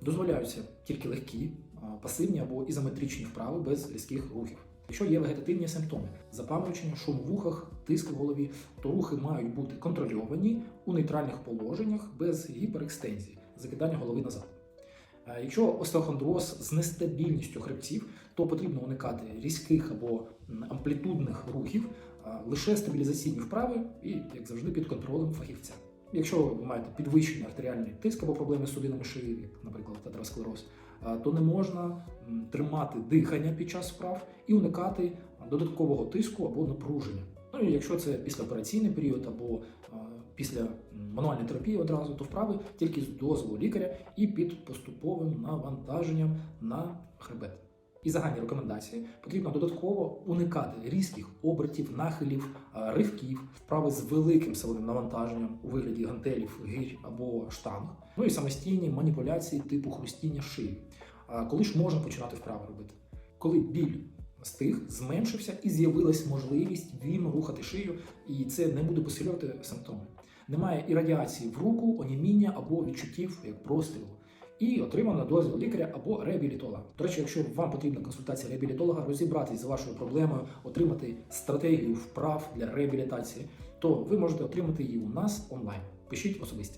дозволяються тільки легкі, пасивні або ізометричні вправи без різких рухів. Якщо є вегетативні симптоми, запаморочення, шум у вухах, тиск в голові, то рухи мають бути контрольовані у нейтральних положеннях без гіперекстензії, закидання голови назад. Якщо остеохондроз з нестабільністю хребців, то потрібно уникати різких або амплітудних рухів, лише стабілізаційні вправи і, як завжди, під контролем фахівця. Якщо ви маєте підвищений артеріальний тиск або проблеми з судинами шиї, як, наприклад, атеросклероз, то не можна тримати дихання під час вправ і уникати додаткового тиску або напруження. Ну і якщо це післяопераційний період або після мануальної терапії одразу, то вправи тільки з дозволу лікаря і під поступовим навантаженням на хребет. І загальні рекомендації потрібно додатково уникати різких обертів, нахилів, ривків, вправи з великим силовим навантаженням у вигляді гантелів, гирь або штанг, ну і самостійні маніпуляції типу хрустіння шиї. Коли ж можна починати вправи робити? Коли біль стих, зменшився і з'явилась можливість вільно рухати шию, і це не буде посилювати симптоми. Немає і радіації в руку, оніміння або відчуттів як прострілу. І отримано дозвіл лікаря або реабілітолога. До речі, якщо вам потрібна консультація реабілітолога, розібратись з вашою проблемою, отримати стратегію вправ для реабілітації, то ви можете отримати її у нас онлайн. Пишіть особисті.